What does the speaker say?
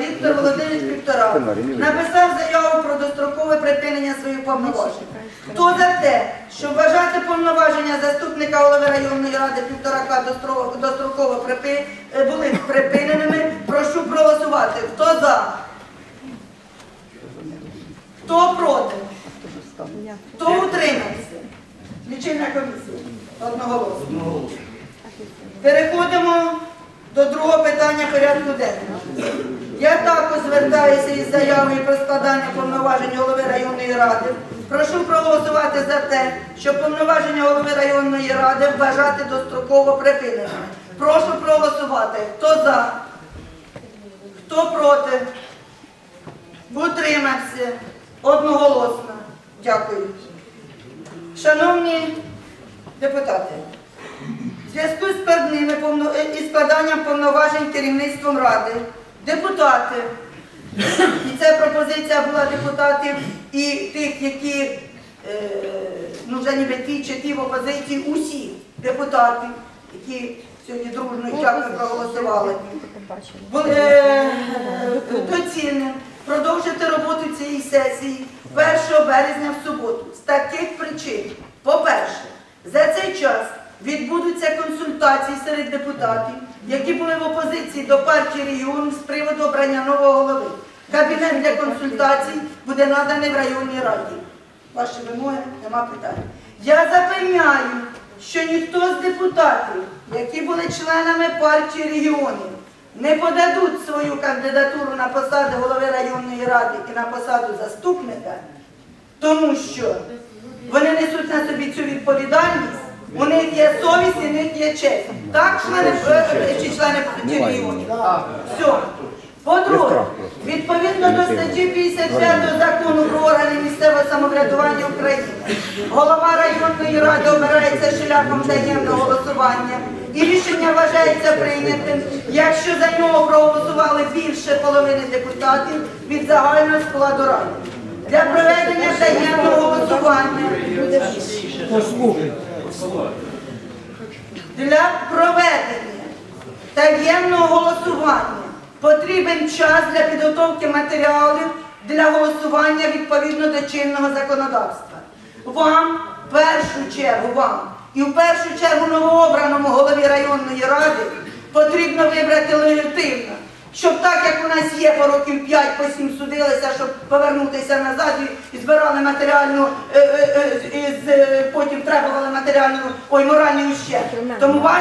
Віктор Володимирович Півтора написав заяву про дострокове припинення своїх повноважень. Хто за те, щоб вважати повноваження заступника голови районної ради Півторака достро- достроково припи- е, були припиненими, прошу проголосувати. Хто за? Хто проти? Хто утримався? Лічильна комісія. Одноголосно. Переходимо до другого питання порядку денного. Я також звертаюся із заявою про складання повноважень голови районної ради. Прошу проголосувати за те, щоб повноваження голови районної ради вважати достроково припиненими. Прошу проголосувати. Хто за? Хто проти? Утримався. Одноголосно. Дякую. Шановні депутати, в зв'язку з е, складанням повноважень керівництвом ради, депутати, і це пропозиція була депутатів і тих, які е, ну вже ніби ті чи ті в опозиції, усі депутати, які сьогодні дружно і дякую проголосували, були е, доцільним продовжити роботу цієї сесії 1 березня в суботу. З таких причин. По-перше, за цей час відбудуться консультації серед депутатів, які були в опозиції до партії регіону з приводу обрання нового голови. Кабінет для консультацій буде наданий в районній раді. Ваші вимоги нема питань. Я запевняю, що ніхто з депутатів, які були членами партії регіонів, не подадуть свою кандидатуру на посаду голови районної ради і на посаду заступника, тому що вони несуть на собі цю відповідальність, у них є совість і у них є честь. Так, члени е, чи члени регіонів? Все. По-друге, відповідно до статті 55 закону про органи місцевого самоврядування України, голова районної ради обирається шляхом таємного голосування і рішення вважається прийнятим, якщо за нього проголосували більше половини депутатів від загального складу ради. Для проведення таємного голосування для проведення таємного голосування потрібен час для підготовки матеріалів для голосування відповідно до чинного законодавства. Вам, в першу чергу, вам і в першу чергу новообраному голові районної ради потрібно вибрати легітимно. Щоб так, як у нас є по років 5 по 7 судилися, щоб повернутися назад і, збирали матеріальну, е, е, е, е, потім требували матеріальну, ой, моральну ущерб. Тому ваш